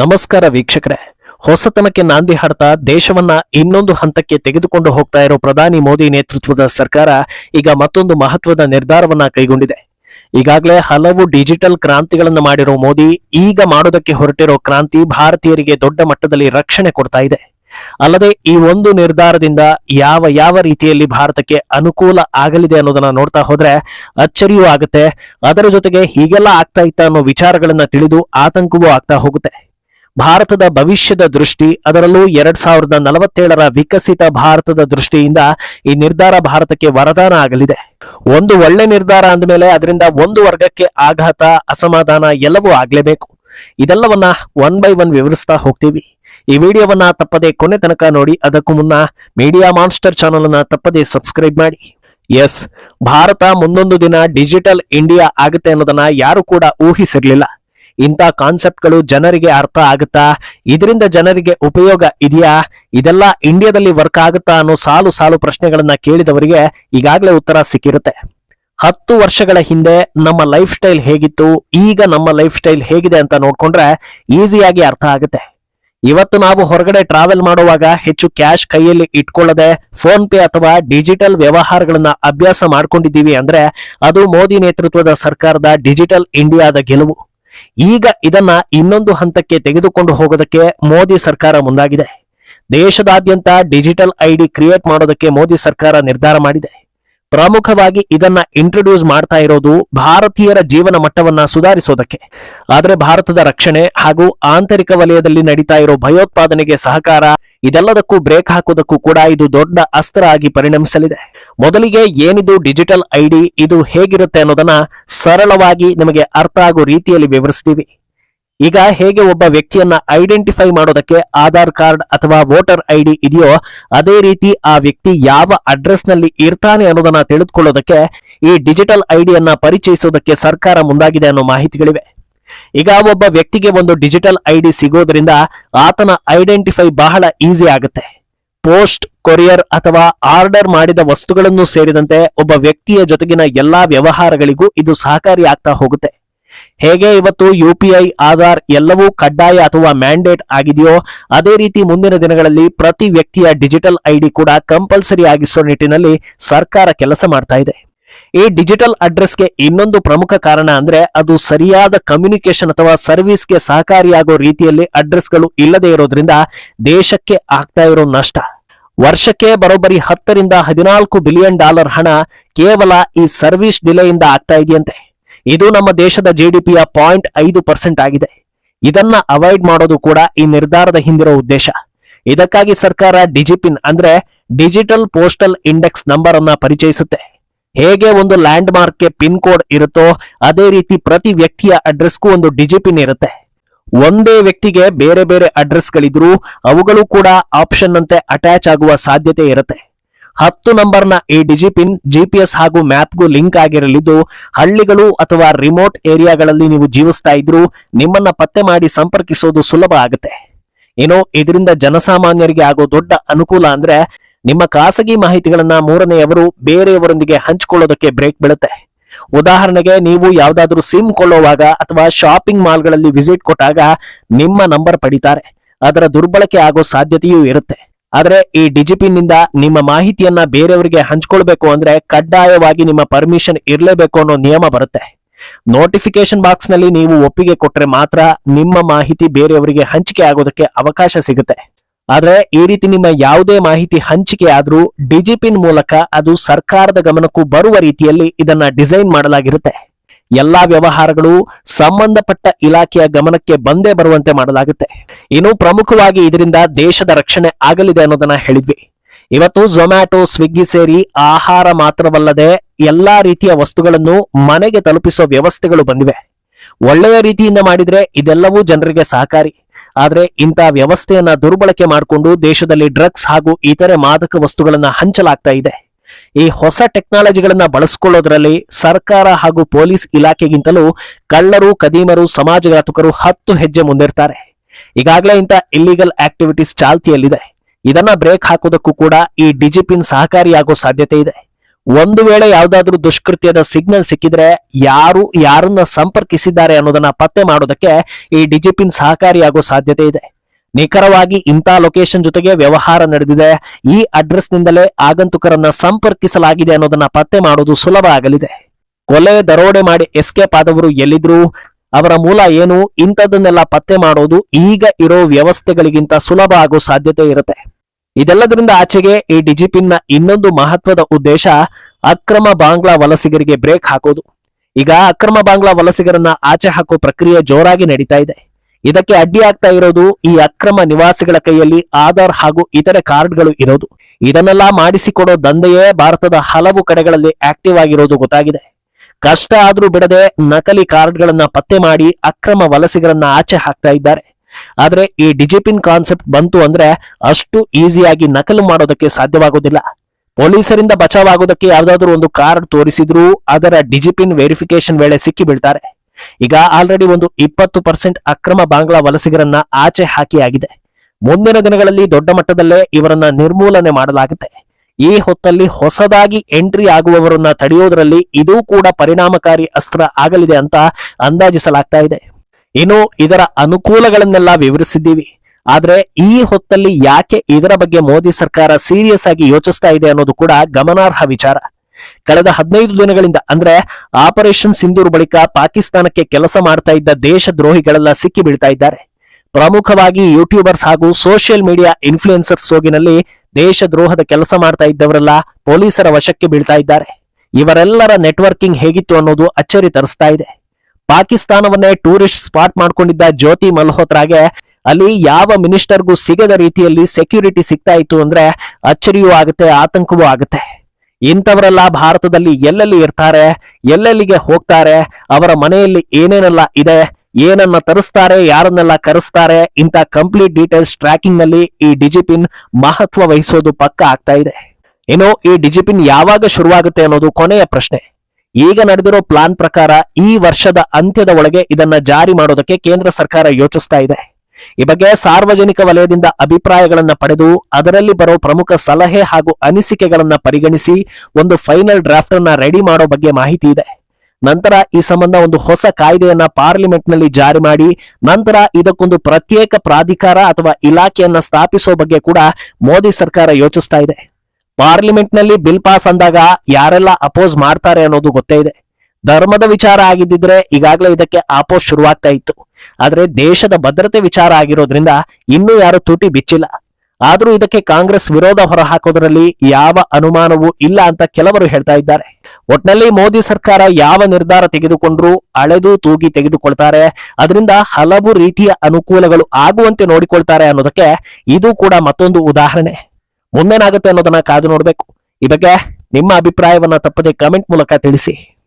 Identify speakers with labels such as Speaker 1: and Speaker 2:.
Speaker 1: ನಮಸ್ಕಾರ ವೀಕ್ಷಕರೇ. ಹೊಸತನಕ್ಕೆ ನಾಂದಿ ಹಾಡ್ತಾ ದೇಶವನ್ನ ಇನ್ನೊಂದು ಹಂತಕ್ಕೆ ತೆಗೆದುಕೊಂಡು ಹೋಗ್ತಾ ಇರೋ ಪ್ರಧಾನಿ ಮೋದಿ ನೇತೃತ್ವದ ಸರ್ಕಾರ ಈಗ ಮತ್ತೊಂದು ಮಹತ್ವದ ನಿರ್ಧಾರವನ್ನ ಕೈಗೊಂಡಿದೆ. ಈಗಾಗಲೇ ಹಲವು ಡಿಜಿಟಲ್ ಕ್ರಾಂತಿಗಳನ್ನ ಮಾಡಿರೋ ಮೋದಿ ಈಗ ಮಾಡೋದಕ್ಕೆ ಹೊರಟಿರೋ ಕ್ರಾಂತಿ ಭಾರತೀಯರಿಗೆ ದೊಡ್ಡ ಮಟ್ಟದಲ್ಲಿ ರಕ್ಷಣೆ ಕೊಡ್ತಾ ಇದೆ. ಅಲ್ಲದೆ ಈ ಒಂದು ನಿರ್ಧಾರದಿಂದ ಯಾವ ಯಾವ ರೀತಿಯಲ್ಲಿ ಭಾರತಕ್ಕೆ ಅನುಕೂಲ ಆಗಲಿದೆ ಅನ್ನೋದನ್ನ ನೋಡ್ತಾ ಹೋದ್ರೆ ಅಚ್ಚರಿಯೂ ಆಗುತ್ತೆ. ಅದರ ಜೊತೆಗೆ ಹೀಗೆಲ್ಲ ಆಗ್ತಾ ಇತ್ತ ಅನ್ನೋ ವಿಚಾರಗಳನ್ನ ತಿಳಿದು ಆತಂಕವೂ ಆಗ್ತಾ ಹೋಗುತ್ತೆ. ಭಾರತದ ಭವಿಷ್ಯದ ದೃಷ್ಟಿ, ಅದರಲ್ಲೂ ಎರಡ್ ಸಾವಿರದ ನಲವತ್ತೇಳರ ವಿಕಸಿತ ಭಾರತದ ದೃಷ್ಟಿಯಿಂದ ಈ ನಿರ್ಧಾರ ಭಾರತಕ್ಕೆ ವರದಾನ ಆಗಲಿದೆ. ಒಂದು ಒಳ್ಳೆ ನಿರ್ಧಾರ ಅಂದಮೇಲೆ ಅದರಿಂದ ಒಂದು ವರ್ಗಕ್ಕೆ ಆಘಾತ, ಅಸಮಾಧಾನ ಎಲ್ಲವೂ ಆಗ್ಲೇಬೇಕು. ಇದೆಲ್ಲವನ್ನ ಒನ್ ಬೈ ಒನ್ ವಿವರಿಸ್ತಾ ಹೋಗ್ತೀವಿ. ಈ ವಿಡಿಯೋವನ್ನ ತಪ್ಪದೆ ಕೊನೆ ತನಕ ನೋಡಿ, ಅದಕ್ಕೂ ಮುನ್ನ ಮೀಡಿಯಾ ಮಾನ್ಸ್ಟರ್ ಚಾನಲ್ ಅನ್ನ ತಪ್ಪದೆ ಸಬ್ಸ್ಕ್ರೈಬ್ ಮಾಡಿ. ಎಸ್, ಭಾರತ ಮುಂದೊಂದು ದಿನ ಡಿಜಿಟಲ್ ಇಂಡಿಯಾ ಆಗುತ್ತೆ ಅನ್ನೋದನ್ನ ಯಾರು ಕೂಡ ಊಹಿಸಿರ್ಲಿಲ್ಲ. ಇಂಥ ಕಾನ್ಸೆಪ್ಟ್ಗಳು ಜನರಿಗೆ ಅರ್ಥ ಆಗುತ್ತಾ? ಇದರಿಂದ ಜನರಿಗೆ ಉಪಯೋಗ ಇದೆಯಾ? ಇದೆಲ್ಲ ಇಂಡಿಯಾದಲ್ಲಿ ವರ್ಕ್ ಆಗುತ್ತಾ ಅನ್ನೋ ಸಾಲು ಸಾಲು ಪ್ರಶ್ನೆಗಳನ್ನ ಕೇಳಿದವರಿಗೆ ಈಗಾಗಲೇ ಉತ್ತರ ಸಿಕ್ಕಿರುತ್ತೆ. ಹತ್ತು ವರ್ಷಗಳ ಹಿಂದೆ ನಮ್ಮ ಲೈಫ್ ಸ್ಟೈಲ್ ಹೇಗಿತ್ತು? ಈಗ ನಮ್ಮ ಲೈಫ್ ಸ್ಟೈಲ್ ಹೇಗಿದೆ ಅಂತ ನೋಡ್ಕೊಂಡ್ರೆ ಈಸಿಯಾಗಿ ಅರ್ಥ ಆಗುತ್ತೆ. ಇವತ್ತು ನಾವು ಹೊರಗಡೆ ಟ್ರಾವೆಲ್ ಮಾಡುವಾಗ ಹೆಚ್ಚು ಕ್ಯಾಶ್ ಕೈಯಲ್ಲಿ ಇಟ್ಕೊಳ್ಳದೆ ಫೋನ್ ಪೇ ಅಥವಾ ಡಿಜಿಟಲ್ ವ್ಯವಹಾರಗಳನ್ನ ಅಭ್ಯಾಸ ಮಾಡ್ಕೊಂಡಿದ್ದೀವಿ ಅಂದ್ರೆ ಅದು ಮೋದಿ ನೇತೃತ್ವದ ಸರ್ಕಾರದ ಡಿಜಿಟಲ್ ಇಂಡಿಯಾದ ಗೆಲುವು. ಈಗ ಇದನ್ನ ಇನ್ನೊಂದು ಹಂತಕ್ಕೆ ತೆಗೆದುಕೊಂಡು ಹೋಗೋದಕ್ಕೆ ಮೋದಿ ಸರ್ಕಾರ ಮುಂದಾಗಿದೆ. ದೇಶದಾದ್ಯಂತ ಡಿಜಿಟಲ್ ಐಡಿ ಕ್ರಿಯೇಟ್ ಮಾಡೋದಕ್ಕೆ ಮೋದಿ ಸರ್ಕಾರ ನಿರ್ಧಾರ ಮಾಡಿದೆ. ಪ್ರಮುಖವಾಗಿ ಇದನ್ನ ಇಂಟ್ರೊಡ್ಯೂಸ್ ಮಾಡ್ತಾ ಇರೋದು ಭಾರತೀಯರ ಜೀವನ ಮಟ್ಟವನ್ನ ಸುಧಾರಿಸೋದಕ್ಕೆ. ಆದರೆ ಭಾರತದ ರಕ್ಷಣೆ ಹಾಗೂ ಆಂತರಿಕ ವಲಯದಲ್ಲಿ ನಡೀತಾ ಇರೋ ಭಯೋತ್ಪಾದನೆಗೆ ಸಹಕಾರ ಇದೆಲ್ಲದಕ್ಕೂ ಬ್ರೇಕ್ ಹಾಕೋದಕ್ಕೂ ಕೂಡ ಇದು ದೊಡ್ಡ ಅಸ್ತ್ರ ಆಗಿ ಪರಿಣಮಿಸಲಿದೆ. ಮೊದಲಿಗೆ ಏನಿದು ಡಿಜಿಟಲ್ ಐಡಿ ಇದು ಹೇಗಿರುತ್ತೆ ಅನ್ನೋದನ್ನ ಸರಳವಾಗಿ ನಿಮಗೆ ಅರ್ಥ ಆಗೋ ರೀತಿಯಲ್ಲಿ ವಿವರಿಸ್ತೀವಿ. ಈಗ ಹೇಗೆ ಒಬ್ಬ ವ್ಯಕ್ತಿಯನ್ನ ಐಡೆಂಟಿಫೈ ಮಾಡೋದಕ್ಕೆ ಆಧಾರ್ ಕಾರ್ಡ್ ಅಥವಾ ವೋಟರ್ ಐಡಿ ಇದೆಯೋ ಅದೇ ರೀತಿ ಆ ವ್ಯಕ್ತಿ ಯಾವ ಅಡ್ರೆಸ್ನಲ್ಲಿ ಇರ್ತಾನೆ ಅನ್ನೋದನ್ನ ತಿಳಿದುಕೊಳ್ಳೋದಕ್ಕೆ ಈ ಡಿಜಿಟಲ್ ಐಡಿಯನ್ನ ಪರಿಚಯಿಸೋದಕ್ಕೆ ಸರ್ಕಾರ ಮುಂದಾಗಿದೆ ಅನ್ನೋ ಮಾಹಿತಿಗಳಿವೆ. ಈಗ ಒಬ್ಬ ವ್ಯಕ್ತಿಗೆ ಒಂದು ಡಿಜಿಟಲ್ ಐಡಿ ಸಿಗೋದ್ರಿಂದ ಆತನ ಐಡೆಂಟಿಫೈ ಬಹಳ ಈಸಿ ಆಗುತ್ತೆ. ಪೋಸ್ಟ್ ಕೊರಿಯರ್ ಅಥವಾ ಆರ್ಡರ್ ಮಾಡಿದ ವಸ್ತುಗಳನ್ನು ಸೇರಿದಂತೆ ಒಬ್ಬ ವ್ಯಕ್ತಿಯ ಜೊತೆಗಿನ ಎಲ್ಲಾ ವ್ಯವಹಾರಗಳಿಗೂ ಇದು ಸಹಕಾರಿ ಆಗ್ತಾ ಹೋಗುತ್ತೆ. ಹೇಗೆ ಇವತ್ತು ಯು ಪಿ ಆಧಾರ್ ಎಲ್ಲವೂ ಕಡ್ಡಾಯ ಅಥವಾ ಮ್ಯಾಂಡೇಟ್ ಆಗಿದೆಯೋ ಅದೇ ರೀತಿ ಮುಂದಿನ ದಿನಗಳಲ್ಲಿ ಪ್ರತಿ ವ್ಯಕ್ತಿಯ ಡಿಜಿಟಲ್ ಐಡಿ ಕೂಡ ಕಂಪಲ್ಸರಿ ಆಗಿಸೋ ನಿಟ್ಟಿನಲ್ಲಿ ಸರ್ಕಾರ ಕೆಲಸ ಮಾಡ್ತಾ ಇದೆ. ಈ ಡಿಜಿಟಲ್ ಅಡ್ರೆಸ್ಗೆ ಇನ್ನೊಂದು ಪ್ರಮುಖ ಕಾರಣ ಅಂದ್ರೆ ಅದು ಸರಿಯಾದ ಕಮ್ಯುನಿಕೇಶನ್ ಅಥವಾ ಸರ್ವಿಸ್ಗೆ ಸಹಕಾರಿಯಾಗೋ ರೀತಿಯಲ್ಲಿ ಅಡ್ರೆಸ್ಗಳು ಇಲ್ಲದೆ ಇರೋದ್ರಿಂದ ದೇಶಕ್ಕೆ ಆಗ್ತಾ ಇರೋ ನಷ್ಟ. ವರ್ಷಕ್ಕೆ ಬರೋಬ್ಬರಿ ಹತ್ತರಿಂದ ಹದಿನಾಲ್ಕು ಬಿಲಿಯನ್ ಡಾಲರ್ ಹಣ ಕೇವಲ ಈ ಸರ್ವಿಸ್ ಡಿಲೆಯಿಂದ ಆಗ್ತಾ ಇದೆಯಂತೆ. ಇದು ನಮ್ಮ ದೇಶದ ಜಿಡಿಪಿಯ ಪಾಯಿಂಟ್ ಐದು ಪರ್ಸೆಂಟ್ ಆಗಿದೆ. ಇದನ್ನ ಅವಾಯ್ಡ್ ಮಾಡೋದು ಕೂಡ ಈ ನಿರ್ಧಾರದ ಹಿಂದಿರೋ ಉದ್ದೇಶ. ಇದಕ್ಕಾಗಿ ಸರ್ಕಾರ ಡಿಜಿಪಿನ್ ಅಂದ್ರೆ ಡಿಜಿಟಲ್ ಪೋಸ್ಟಲ್ ಇಂಡೆಕ್ಸ್ ನಂಬರ್ ಅನ್ನ ಪರಿಚಯಿಸುತ್ತೆ. ಹೇಗೆ ಒಂದು ಲ್ಯಾಂಡ್ ಮಾರ್ಕ್ಗೆ ಪಿನ್ ಕೋಡ್ ಇರುತ್ತೋ ಅದೇ ರೀತಿ ಪ್ರತಿ ವ್ಯಕ್ತಿಯ ಅಡ್ರೆಸ್ಗೂ ಒಂದು ಡಿಜಿಪಿನ್ ಇರುತ್ತೆ. ಒಂದೇ ವ್ಯಕ್ತಿಗೆ ಬೇರೆ ಬೇರೆ ಅಡ್ರೆಸ್ಗಳಿದ್ರೂ ಅವುಗಳು ಕೂಡ ಆಪ್ಷನ್ ಅಂತೆ ಅಟ್ಯಾಚ್ ಆಗುವ ಸಾಧ್ಯತೆ ಇರುತ್ತೆ. ಹತ್ತು ನಂಬರ್ನ ಈ ಡಿಜಿಪಿನ್ ಜಿಪಿಎಸ್ ಹಾಗೂ ಮ್ಯಾಪ್ಗೂ ಲಿಂಕ್ ಆಗಿರಲಿದ್ದು ಹಳ್ಳಿಗಳು ಅಥವಾ ರಿಮೋಟ್ ಏರಿಯಾಗಳಲ್ಲಿ ನೀವು ಜೀವಿಸ್ತಾ ಇದ್ರೂ ನಿಮ್ಮನ್ನ ಪತ್ತೆ ಮಾಡಿ ಸಂಪರ್ಕಿಸೋದು ಸುಲಭ ಆಗುತ್ತೆ. ಏನೋ ಇದರಿಂದ ಜನಸಾಮಾನ್ಯರಿಗೆ ಆಗೋ ದೊಡ್ಡ ಅನುಕೂಲ ಅಂದ್ರೆ ನಿಮ್ಮ ಖಾಸಗಿ ಮಾಹಿತಿಗಳನ್ನ ಮೂರನೆಯವರು ಬೇರೆಯವರೊಂದಿಗೆ ಹಂಚಿಕೊಳ್ಳೋದಕ್ಕೆ ಬ್ರೇಕ್ ಬೀಳುತ್ತೆ. ಉದಾಹರಣೆಗೆ ನೀವು ಯಾವ್ದಾದ್ರೂ ಸಿಮ್ ಕೊಳ್ಳುವಾಗ ಅಥವಾ ಶಾಪಿಂಗ್ ಮಾಲ್ಗಳಲ್ಲಿ ವಿಸಿಟ್ ಕೊಟ್ಟಾಗ ನಿಮ್ಮ ನಂಬರ್ ಪಡಿತಾರೆ. ಅದರ ದುರ್ಬಳಕೆ ಆಗೋ ಸಾಧ್ಯತೆಯೂ ಇರುತ್ತೆ. ಆದ್ರೆ ಈ ಡಿಜಿಪಿನ್ನಿಂದ ನಿಮ್ಮ ಮಾಹಿತಿಯನ್ನ ಬೇರೆಯವರಿಗೆ ಹಂಚ್ಕೊಳ್ಬೇಕು ಅಂದ್ರೆ ಕಡ್ಡಾಯವಾಗಿ ನಿಮ್ಮ ಪರ್ಮಿಷನ್ ಇರಲೇಬೇಕು ಅನ್ನೋ ನಿಯಮ ಬರುತ್ತೆ. ನೋಟಿಫಿಕೇಶನ್ ಬಾಕ್ಸ್ನಲ್ಲಿ ನೀವು ಒಪ್ಪಿಗೆ ಕೊಟ್ರೆ ಮಾತ್ರ ನಿಮ್ಮ ಮಾಹಿತಿ ಬೇರೆಯವರಿಗೆ ಹಂಚಿಕೆ ಆಗೋದಕ್ಕೆ ಅವಕಾಶ ಸಿಗುತ್ತೆ. ಆದ್ರೆ ಈ ರೀತಿ ನಿಮ್ಮ ಯಾವುದೇ ಮಾಹಿತಿ ಹಂಚಿಕೆ ಆದ್ರೂ ಡಿಜಿಪಿನ್ ಮೂಲಕ ಅದು ಸರ್ಕಾರದ ಗಮನಕ್ಕೂ ಬರುವ ರೀತಿಯಲ್ಲಿ ಇದನ್ನ ಡಿಸೈನ್ ಮಾಡಲಾಗಿರುತ್ತೆ. ಎಲ್ಲಾ ವ್ಯವಹಾರಗಳು ಸಂಬಂಧಪಟ್ಟ ಇಲಾಖೆಯ ಗಮನಕ್ಕೆ ಬಂದೇ ಬರುವಂತೆ ಮಾಡಲಾಗುತ್ತೆ. ಇನ್ನು ಪ್ರಮುಖವಾಗಿ ಇದರಿಂದ ದೇಶದ ರಕ್ಷಣೆ ಆಗಲಿದೆ ಅನ್ನೋದನ್ನ ಹೇಳಿದ್ವಿ. ಇವತ್ತು ಝೊಮ್ಯಾಟೊ ಸ್ವಿಗ್ಗಿ ಸೇರಿ ಆಹಾರ ಮಾತ್ರವಲ್ಲದೆ ಎಲ್ಲಾ ರೀತಿಯ ವಸ್ತುಗಳನ್ನು ಮನೆಗೆ ತಲುಪಿಸುವ ವ್ಯವಸ್ಥೆಗಳು ಬಂದಿವೆ. ಒಳ್ಳೆಯ ರೀತಿಯಿಂದ ಮಾಡಿದ್ರೆ ಇದೆಲ್ಲವೂ ಜನರಿಗೆ ಸಹಕಾರಿ. ಆದ್ರೆ ಇಂಥ ವ್ಯವಸ್ಥೆಯನ್ನ ದುರ್ಬಳಕೆ ಮಾಡಿಕೊಂಡು ದೇಶದಲ್ಲಿ ಡ್ರಗ್ಸ್ ಹಾಗೂ ಇತರೆ ಮಾದಕ ವಸ್ತುಗಳನ್ನ ಹಂಚಲಾಗ್ತಾ ಇದೆ. ಈ ಹೊಸ ಟೆಕ್ನಾಲಜಿಗಳನ್ನ ಬಳಸಿಕೊಳ್ಳೋದ್ರಲ್ಲಿ ಸರ್ಕಾರ ಹಾಗೂ ಪೊಲೀಸ್ ಇಲಾಖೆಗಿಂತಲೂ ಕಳ್ಳರು, ಕದೀಮರು ಸಮಾಜಘಾತುಕರು ಹತ್ತು ಹೆಜ್ಜೆ ಮುಂದಿರ್ತಾರೆ. ಈಗಾಗಲೇ ಇಂಥ ಇಲ್ಲಿಗಲ್ ಆಕ್ಟಿವಿಟೀಸ್ ಚಾಲ್ತಿಯಲ್ಲಿದೆ. ಇದನ್ನ ಬ್ರೇಕ್ ಹಾಕೋದಕ್ಕೂ ಕೂಡ ಈ ಡಿಜಿಪಿನ್ ಸಹಕಾರಿಯಾಗೋ ಸಾಧ್ಯತೆ ಇದೆ. ಒಂದು ವೇಳೆ ಯಾವ್ದಾದ್ರೂ ದುಷ್ಕೃತ್ಯದ ಸಿಗ್ನಲ್ ಸಿಕ್ಕಿದ್ರೆ ಯಾರು, ಯಾರನ್ನ ಸಂಪರ್ಕಿಸಿದ್ದಾರೆ ಅನ್ನೋದನ್ನ ಪತ್ತೆ ಮಾಡೋದಕ್ಕೆ ಈ ಡಿಜಿಪಿನ್ ಸಹಕಾರಿಯಾಗೋ ಸಾಧ್ಯತೆ ಇದೆ. ನಿಖರವಾಗಿ ಇಂಥ ಲೊಕೇಶನ್ ಜೊತೆಗೆ ವ್ಯವಹಾರ ನಡೆದಿದೆ. ಈ ಅಡ್ರೆಸ್ ನಿಂದಲೇ ಆಗಂತುಕರನ್ನ ಸಂಪರ್ಕಿಸಲಾಗಿದೆ ಅನ್ನೋದನ್ನ ಪತ್ತೆ ಮಾಡೋದು ಸುಲಭ ಆಗಲಿದೆ. ಕೊಲೆ, ದರೋಡೆ ಮಾಡಿ ಎಸ್ಕೇಪ್ ಆದವರು ಎಲ್ಲಿದ್ರು? ಅವರ ಮೂಲ ಏನು? ಇಂಥದನ್ನೆಲ್ಲ ಪತ್ತೆ ಮಾಡೋದು ಈಗ ಇರೋ ವ್ಯವಸ್ಥೆಗಳಿಗಿಂತ ಸುಲಭ ಆಗೋ ಸಾಧ್ಯತೆ ಇರುತ್ತೆ. ಇದೆಲ್ಲದರಿಂದ ಆಚೆಗೆ ಈ ಡಿಜಿಪಿನ್ನ ಇನ್ನೊಂದು ಮಹತ್ವದ ಉದ್ದೇಶ ಅಕ್ರಮ ಬಾಂಗ್ಲಾ ವಲಸಿಗರಿಗೆ ಬ್ರೇಕ್ ಹಾಕೋದು. ಈಗ ಅಕ್ರಮ ಬಾಂಗ್ಲಾ ವಲಸಿಗರನ್ನ ಆಚೆ ಹಾಕೋ ಪ್ರಕ್ರಿಯೆ ಜೋರಾಗಿ ನಡೀತಾ ಇದೆ. ಇದಕ್ಕೆ ಅಡ್ಡಿಯಾಗ್ತಾ ಇರೋದು ಈ ಅಕ್ರಮ ನಿವಾಸಿಗಳ ಕೈಯಲ್ಲಿ ಆಧಾರ್ ಹಾಗೂ ಇತರೆ ಕಾರ್ಡ್ಗಳು ಇರೋದು. ಇದನ್ನೆಲ್ಲ ಮಾಡಿಸಿಕೊಡೋ ದಂಧೆಯೇ ಭಾರತದ ಹಲವು ಕಡೆಗಳಲ್ಲಿ ಆಕ್ಟಿವ್ ಆಗಿರೋದು ಗೊತ್ತಾಗಿದೆ. ಕಷ್ಟ ಆದ್ರೂ ಬಿಡದೆ ನಕಲಿ ಕಾರ್ಡ್ಗಳನ್ನ ಪತ್ತೆ ಮಾಡಿ ಅಕ್ರಮ ವಲಸಿಗರನ್ನ ಆಚೆ ಹಾಕ್ತಾ ಇದ್ದಾರೆ. ಆದ್ರೆ ಈ ಡಿಜಿಪಿನ್ ಕಾನ್ಸೆಪ್ಟ್ ಬಂತು ಅಂದ್ರೆ ಅಷ್ಟು ಈಸಿಯಾಗಿ ನಕಲು ಮಾಡೋದಕ್ಕೆ ಸಾಧ್ಯವಾಗೋದಿಲ್ಲ. ಪೊಲೀಸರಿಂದ ಬಚಾವಾಗೋದಕ್ಕೆ ಯಾವ್ದಾದ್ರು ಒಂದು ಕಾರ್ಡ್ ತೋರಿಸಿದ್ರೂ ಅದರ ಡಿಜಿಪಿನ್ ವೆರಿಫಿಕೇಶನ್ ವೇಳೆ ಸಿಕ್ಕಿ ಬೀಳ್ತಾರೆ ಈಗ ಆಲ್ರೆಡಿ ಒಂದು ಇಪ್ಪತ್ತು ಪರ್ಸೆಂಟ್ ಅಕ್ರಮ ಬಾಂಗ್ಲಾ ವಲಸಿಗರನ್ನ ಆಚೆ ಹಾಕಿ ಆಗಿದೆ. ಮುಂದಿನ ದಿನಗಳಲ್ಲಿ ದೊಡ್ಡ ಮಟ್ಟದಲ್ಲೇ ಇವರನ್ನ ನಿರ್ಮೂಲನೆ ಮಾಡಲಾಗುತ್ತೆ. ಈ ಹೊತ್ತಲ್ಲಿ ಹೊಸದಾಗಿ ಎಂಟ್ರಿ ಆಗುವವರನ್ನ ತಡೆಯೋದ್ರಲ್ಲಿ ಇದೂ ಕೂಡ ಪರಿಣಾಮಕಾರಿ ಅಸ್ತ್ರ ಆಗಲಿದೆ ಅಂತ ಅಂದಾಜಿಸಲಾಗ್ತಾ ಇದೆ. ಇನ್ನು ಇದರ ಅನುಕೂಲಗಳನ್ನೆಲ್ಲ ವಿವರಿಸಿದ್ದೀವಿ. ಆದರೆ ಈ ಹೊತ್ತಲ್ಲಿ ಯಾಕೆ ಇದರ ಬಗ್ಗೆ ಮೋದಿ ಸರ್ಕಾರ ಸೀರಿಯಸ್ ಆಗಿ ಯೋಚಿಸ್ತಾ ಇದೆ ಅನ್ನೋದು ಕೂಡ ಗಮನಾರ್ಹ ವಿಚಾರ. ಕಳೆದ ಹದಿನೈದು ದಿನಗಳಿಂದ ಅಂದ್ರೆ ಆಪರೇಷನ್ ಸಿಂಧೂರ್ ಬಳಿಕ ಪಾಕಿಸ್ತಾನಕ್ಕೆ ಕೆಲಸ ಮಾಡ್ತಾ ಇದ್ದ ದೇಶದ್ರೋಹಿಗಳೆಲ್ಲ ಸಿಕ್ಕಿ ಬೀಳ್ತಾ ಇದ್ದಾರೆ. ಪ್ರಮುಖವಾಗಿ ಯೂಟ್ಯೂಬರ್ಸ್ ಹಾಗೂ ಸೋಷಿಯಲ್ ಮೀಡಿಯಾ ಇನ್ಫ್ಲೂಯೆನ್ಸರ್ಸ್ ಸೋಗಿನಲ್ಲಿ ದೇಶದ್ರೋಹದ ಕೆಲಸ ಮಾಡ್ತಾ ಇದ್ದವರೆಲ್ಲ ಪೊಲೀಸರ ವಶಕ್ಕೆ ಬೀಳ್ತಾ ಇದ್ದಾರೆ. ಇವರೆಲ್ಲರ ನೆಟ್ವರ್ಕಿಂಗ್ ಹೇಗಿತ್ತು ಅನ್ನೋದು ಅಚ್ಚರಿ ತರಿಸ್ತಾ ಇದೆ. ಪಾಕಿಸ್ತಾನವನ್ನೇ ಟೂರಿಸ್ಟ್ ಸ್ಪಾಟ್ ಮಾಡ್ಕೊಂಡಿದ್ದ ಜ್ಯೋತಿ ಮಲ್ಹೋತ್ರಾಗೆ ಅಲ್ಲಿ ಯಾವ ಮಿನಿಸ್ಟರ್ಗೂ ಸಿಗದ ರೀತಿಯಲ್ಲಿ ಸೆಕ್ಯೂರಿಟಿ ಸಿಗ್ತಾ ಇತ್ತು ಅಂದ್ರೆ ಅಚ್ಚರಿಯೂ ಆಗುತ್ತೆ, ಆತಂಕವೂ ಆಗುತ್ತೆ. ಇಂಥವರೆಲ್ಲ ಭಾರತದಲ್ಲಿ ಎಲ್ಲೆಲ್ಲಿ ಇರ್ತಾರೆ, ಎಲ್ಲೆಲ್ಲಿಗೆ ಹೋಗ್ತಾರೆ, ಅವರ ಮನೆಯಲ್ಲಿ ಏನೇನೆಲ್ಲ ಇದೆ, ಏನನ್ನ ತರಿಸ್ತಾರೆ, ಯಾರನ್ನೆಲ್ಲ ಕರೆಸ್ತಾರೆ, ಇಂಥ ಕಂಪ್ಲೀಟ್ ಡೀಟೇಲ್ಸ್ ಟ್ರ್ಯಾಕಿಂಗ್ನಲ್ಲಿ ಈ ಡಿಜಿಪಿನ್ ಮಹತ್ವ ವಹಿಸೋದು ಪಕ್ಕ ಆಗ್ತಾ ಇದೆ. ಇನ್ನು ಈ ಡಿಜಿಪಿನ್ ಯಾವಾಗ ಶುರುವಾಗುತ್ತೆ ಅನ್ನೋದು ಕೊನೆಯ ಪ್ರಶ್ನೆ. ಈಗ ನಡೆದಿರೋ ಪ್ಲಾನ್ ಪ್ರಕಾರ ಈ ವರ್ಷದ ಅಂತ್ಯದ ಒಳಗೆ ಇದನ್ನ ಜಾರಿ ಮಾಡೋದಕ್ಕೆ ಕೇಂದ್ರ ಸರ್ಕಾರ ಯೋಚಿಸ್ತಾ ಇದೆ. ಈ ಬಗ್ಗೆ ಸಾರ್ವಜನಿಕ ವಲಯದಿಂದ ಅಭಿಪ್ರಾಯಗಳನ್ನ ಪಡೆದು ಅದರಲ್ಲಿ ಬರೋ ಪ್ರಮುಖ ಸಲಹೆ ಹಾಗೂ ಅನಿಸಿಕೆಗಳನ್ನ ಪರಿಗಣಿಸಿ ಒಂದು ಫೈನಲ್ ಡ್ರಾಫ್ಟ್ ಅನ್ನ ರೆಡಿ ಮಾಡೋ ಬಗ್ಗೆ ಮಾಹಿತಿ ಇದೆ. ನಂತರ ಈ ಸಂಬಂಧ ಒಂದು ಹೊಸ ಕಾಯ್ದೆಯನ್ನ ಪಾರ್ಲಿಮೆಂಟ್ನಲ್ಲಿ ಜಾರಿ ಮಾಡಿ ನಂತರ ಇದಕ್ಕೊಂದು ಪ್ರತ್ಯೇಕ ಪ್ರಾಧಿಕಾರ ಅಥವಾ ಇಲಾಖೆಯನ್ನ ಸ್ಥಾಪಿಸೋ ಬಗ್ಗೆ ಕೂಡ ಮೋದಿ ಸರ್ಕಾರ ಯೋಚಿಸ್ತಾ ಇದೆ. ಪಾರ್ಲಿಮೆಂಟ್ನಲ್ಲಿ ಬಿಲ್ ಪಾಸ್ ಅಂದಾಗ ಯಾರೆಲ್ಲ ಅಪೋಸ್ ಮಾಡ್ತಾರೆ ಅನ್ನೋದು ಗೊತ್ತೇ ಇದೆ. ಧರ್ಮದ ವಿಚಾರ ಆಗಿದ್ದಿದ್ರೆ ಈಗಾಗಲೇ ಇದಕ್ಕೆ ಆಪೋಸ್ ಶುರುವಾಗ್ತಾ ಇತ್ತು. ಆದ್ರೆ ದೇಶದ ಭದ್ರತೆ ವಿಚಾರ ಆಗಿರೋದ್ರಿಂದ ಇನ್ನೂ ಯಾರು ತುಟಿ ಬಿಚ್ಚಿಲ್ಲ. ಆದ್ರೂ ಇದಕ್ಕೆ ಕಾಂಗ್ರೆಸ್ ವಿರೋಧ ಹೊರಹಾಕೋದ್ರಲ್ಲಿ ಯಾವ ಅನುಮಾನವೂ ಇಲ್ಲ ಅಂತ ಕೆಲವರು ಹೇಳ್ತಾ ಇದ್ದಾರೆ. ಒಟ್ನಲ್ಲಿ ಮೋದಿ ಸರ್ಕಾರ ಯಾವ ನಿರ್ಧಾರ ತೆಗೆದುಕೊಂಡ್ರೂ ಅಳೆದು ತೂಗಿ ತೆಗೆದುಕೊಳ್ತಾರೆ. ಅದರಿಂದ ಹಲವು ರೀತಿಯ ಅನುಕೂಲಗಳು ಆಗುವಂತೆ ನೋಡಿಕೊಳ್ತಾರೆ ಅನ್ನೋದಕ್ಕೆ ಇದು ಕೂಡ ಮತ್ತೊಂದು ಉದಾಹರಣೆ. ಮುಂದೇನಾಗುತ್ತೆ ಅನ್ನೋದನ್ನ ಕಾದು ನೋಡಬೇಕು. ಈ ಬಗ್ಗೆ ನಿಮ್ಮ ಅಭಿಪ್ರಾಯವನ್ನ ತಪ್ಪದೆ ಕಮೆಂಟ್ ಮೂಲಕ ತಿಳಿಸಿ.